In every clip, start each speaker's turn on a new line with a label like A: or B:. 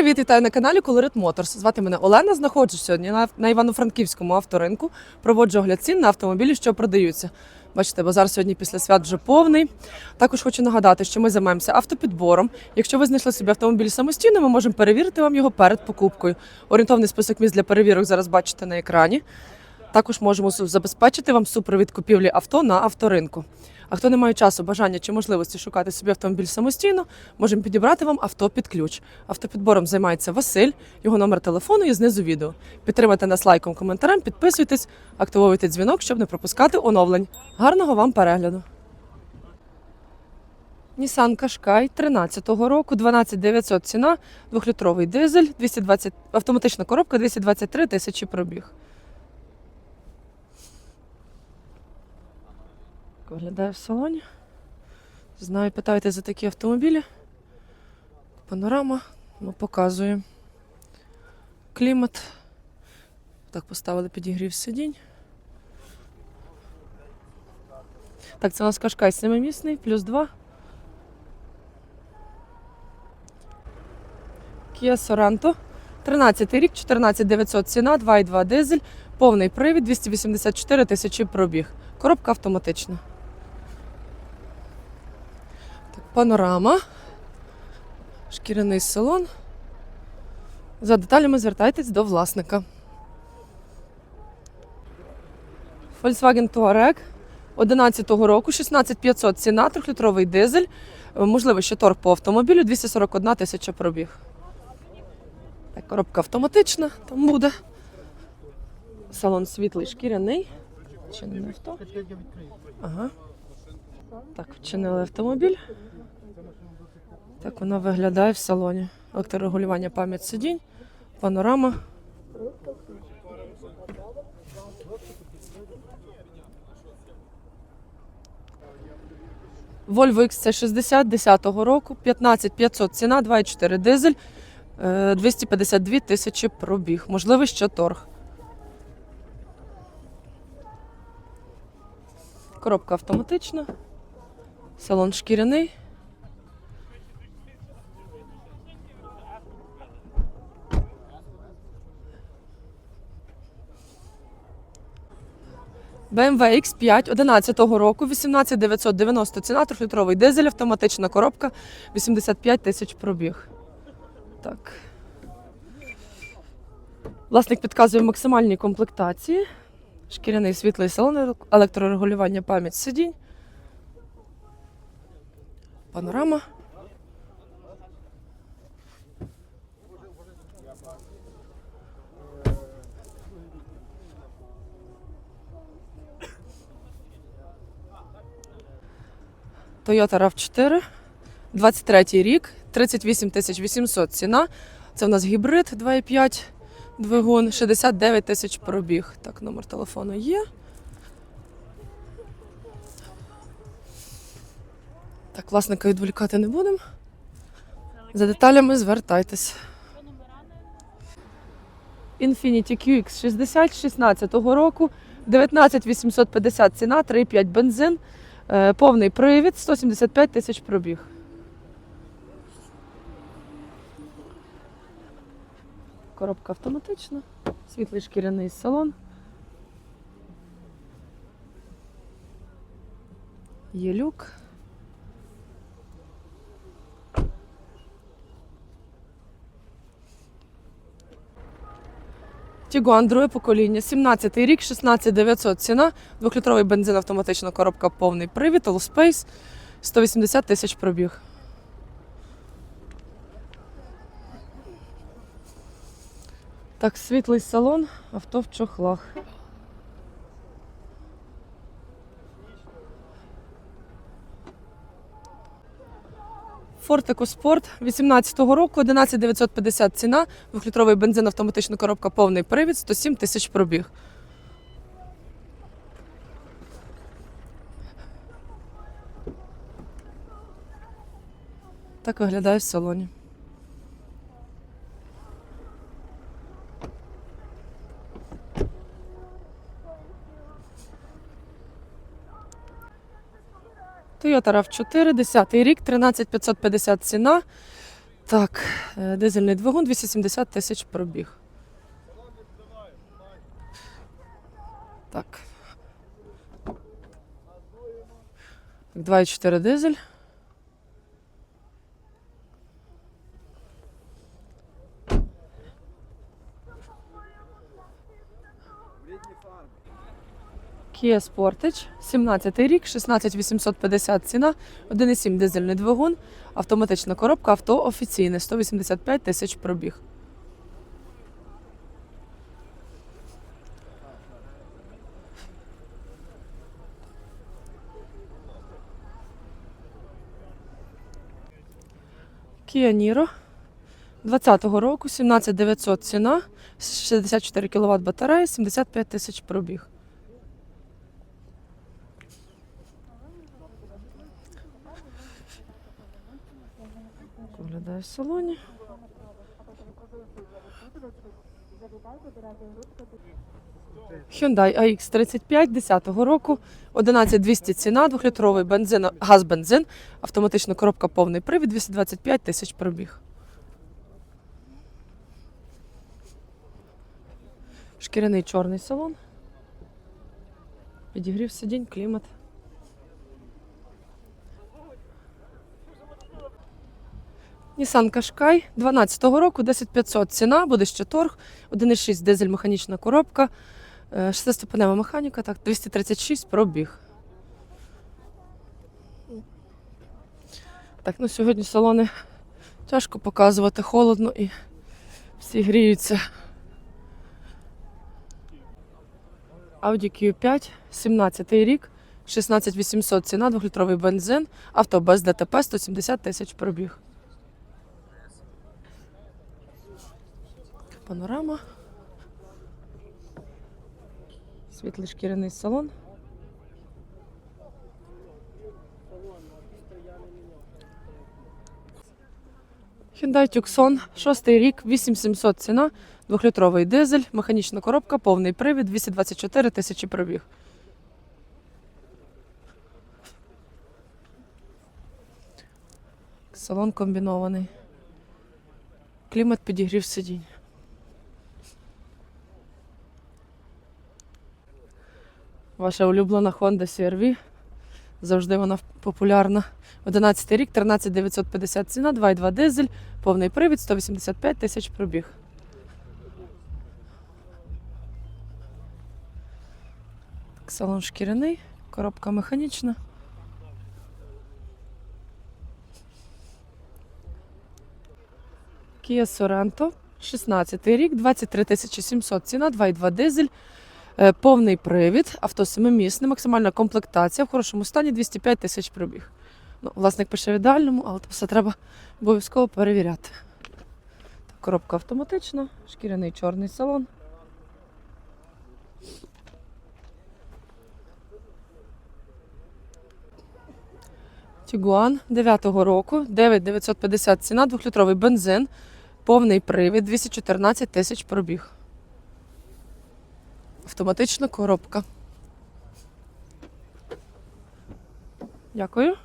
A: привіт! Вітаю на каналі Colorit Motors. Звати мене Олена. Знаходжусь сьогодні на, Івано-Франківському авторинку. Проводжу огляд цін на автомобілі, що продаються. Бачите, базар сьогодні після свят вже повний. Також хочу нагадати, що ми займаємося автопідбором. Якщо ви знайшли собі автомобіль самостійно, ми можемо перевірити вам його перед покупкою. Орієнтовний список місць для перевірок зараз бачите на екрані. Також можемо забезпечити вам супровід купівлі авто на авторинку. А хто не має часу, бажання чи можливості шукати собі автомобіль самостійно, можемо підібрати вам авто під ключ. Автопідбором займається Василь, його номер телефону є знизу відео. Підтримайте нас лайком, коментарем, підписуйтесь, активовуйте дзвінок, щоб не пропускати оновлень. Гарного вам перегляду! Nissan Qashqai 13-го року, 12900 ціна, 2-літровий дизель, 220, автоматична коробка, 223 тисячі пробіг. Виглядає в салоні. Знаю, питаєте за такі автомобілі. Панорама, ну, показує. Клімат. Так, поставили підігрів сидінь. Так, це у нас Кашкай семимісний, плюс 2. Kia Sorento. 13 рік, 14900 ціна, 2,2 дизель, повний привід, 284 тисячі пробіг. Коробка автоматична. Так, панорама. Шкіряний салон. За деталями звертайтесь до власника. Volkswagen Touareg 11-го року, 16500 ціна, 3-літровий дизель. Можливо, ще торг по автомобілю, 241 тисяча пробіг. Так, коробка автоматична, там буде. Салон світлий шкіряний. Вчинене авто. Ага. Так, вчинили автомобіль. Так воно виглядає в салоні. Електрорегулювання пам'ять сидінь, панорама. Volvo XC60 10-го року, 15500 ціна, 2,4 дизель, е, 252 тисячі пробіг. Можливо, ще торг. Коробка автоматична. Салон шкіряний. BMW X5 11-го року, 18990 ціна, 3-літровий дизель, автоматична коробка, 85 тисяч пробіг. Так. Власник підказує максимальні комплектації. Шкіряний світлий салон, електрорегулювання пам'ять сидінь. Панорама. Toyota RAV4, 23 рік, 38 тисяч 800 ціна. Це в нас гібрид 2,5 двигун, 69 тисяч пробіг. Так, номер телефону є. Так, власника відволікати не будемо. За деталями звертайтесь. Infiniti QX 60 16 року, 19 850 ціна, 3,5 бензин, е, повний привід, 175 тисяч пробіг. Коробка автоматична, світлий шкіряний салон. Є люк. Тігуан друге покоління, 17 рік, 16900 ціна, 2-літровий бензин, автоматична коробка, повний привід, All Space, 180 тисяч пробіг. Так, світлий салон, авто в чохлах. Ford EcoSport 18-го року, 11950 ціна, 2-літровий бензин, автоматична коробка, повний привід, 107 тисяч пробіг. Так виглядає в салоні. Toyota RAV4, 10 рік, 13550 ціна, Так, е, дизельний двигун 270 тисяч пробіг. Так, 2,4 дизель. Kia Sportage, 17 рік, 16850 ціна, 1,7 дизельний двигун, автоматична коробка, авто офіційне, 185 тисяч пробіг. Kia Niro 20-го року, 17900 ціна, 64 кВт батарея, 75 тисяч пробіг. Виглядає салоні. Hyundai AX35 10-го року, 11200 ціна, 2-літровий бензин, газ-бензин, автоматична коробка повний привід, 225 тисяч пробіг. Шкіряний чорний салон. Підігрів сидінь, клімат. Nissan Qashqai 12-го року, 10500 ціна, буде ще торг, 1,6 дизель механічна коробка, 6-ступенева механіка, так, 236 пробіг. Так, ну сьогодні салони тяжко показувати, холодно і всі гріються. Audi Q5, 17 рік, 16800 ціна, 2-літровий бензин, авто без ДТП, 170 тисяч пробіг. Панорама. Світлий шкіряний салон. Hyundai Tucson, шостий рік, 8700 ціна, двохлітровий дизель, механічна коробка, повний привід, 224 тисячі пробіг. Салон комбінований. Клімат підігрів сидінь. Ваша улюблена Honda CR-V. Завжди вона популярна. 11 рік, 13950 ціна, 2,2 дизель, повний привід, 185 тисяч пробіг. Так, салон шкіряний, коробка механічна. Kia Sorento, 16 рік, 23 700 ціна, 2,2 дизель, повний привід, авто семимісне, максимальна комплектація в хорошому стані 205 тисяч пробіг. Ну, власник пише в ідеальному, але все треба обов'язково перевіряти. Коробка автоматична, шкіряний чорний салон. Тігуан 9-го року, 9950 ціна, 2-літровий бензин, повний привід, 214 тисяч пробіг. Автоматична коробка. Дякую.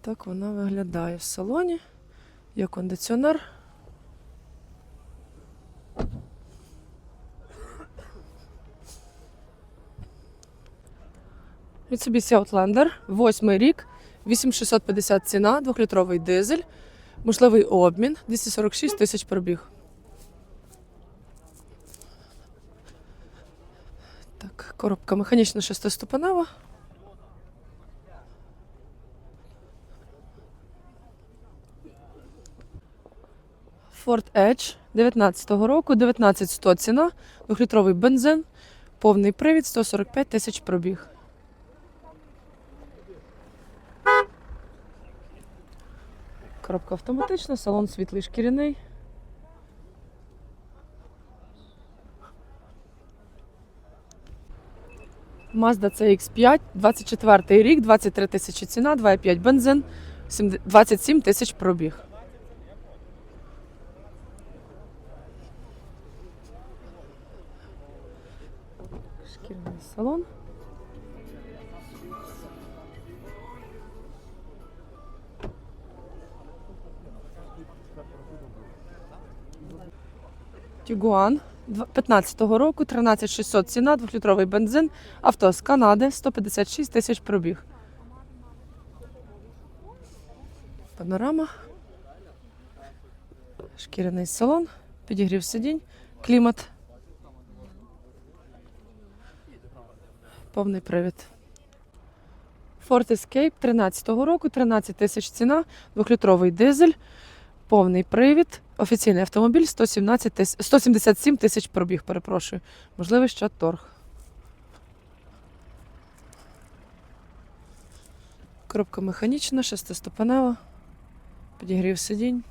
A: Так вона виглядає в салоні. Є кондиціонер. Mitsubishi Outlander, восьмий рік, 8650 ціна, 2-літровий дизель, можливий обмін, 246 тисяч пробіг. Так, коробка механічна шестиступенева. Ford Edge 19-го року, 19100 ціна, 2-літровий бензин, повний привід, 145 тисяч пробіг. Коробка автоматична, салон світлий шкіряний. Mazda CX5, 24 рік, 23 тисячі ціна, 2,5 бензин, 27 тисяч пробіг. Шкірний салон. Тігуан. 15-го року, 13600 ціна, 2-літровий бензин, авто з Канади, 156 тисяч пробіг. Панорама. Шкіряний салон, підігрів сидінь, клімат. Повний привід. Ford Escape 13-го року, 13 тисяч ціна, 2-літровий дизель, повний привід, офіційний автомобіль, 117 тис... 177 тисяч пробіг, перепрошую. Можливо, ще торг. Коробка механічна, шестиступенева, підігрів сидінь.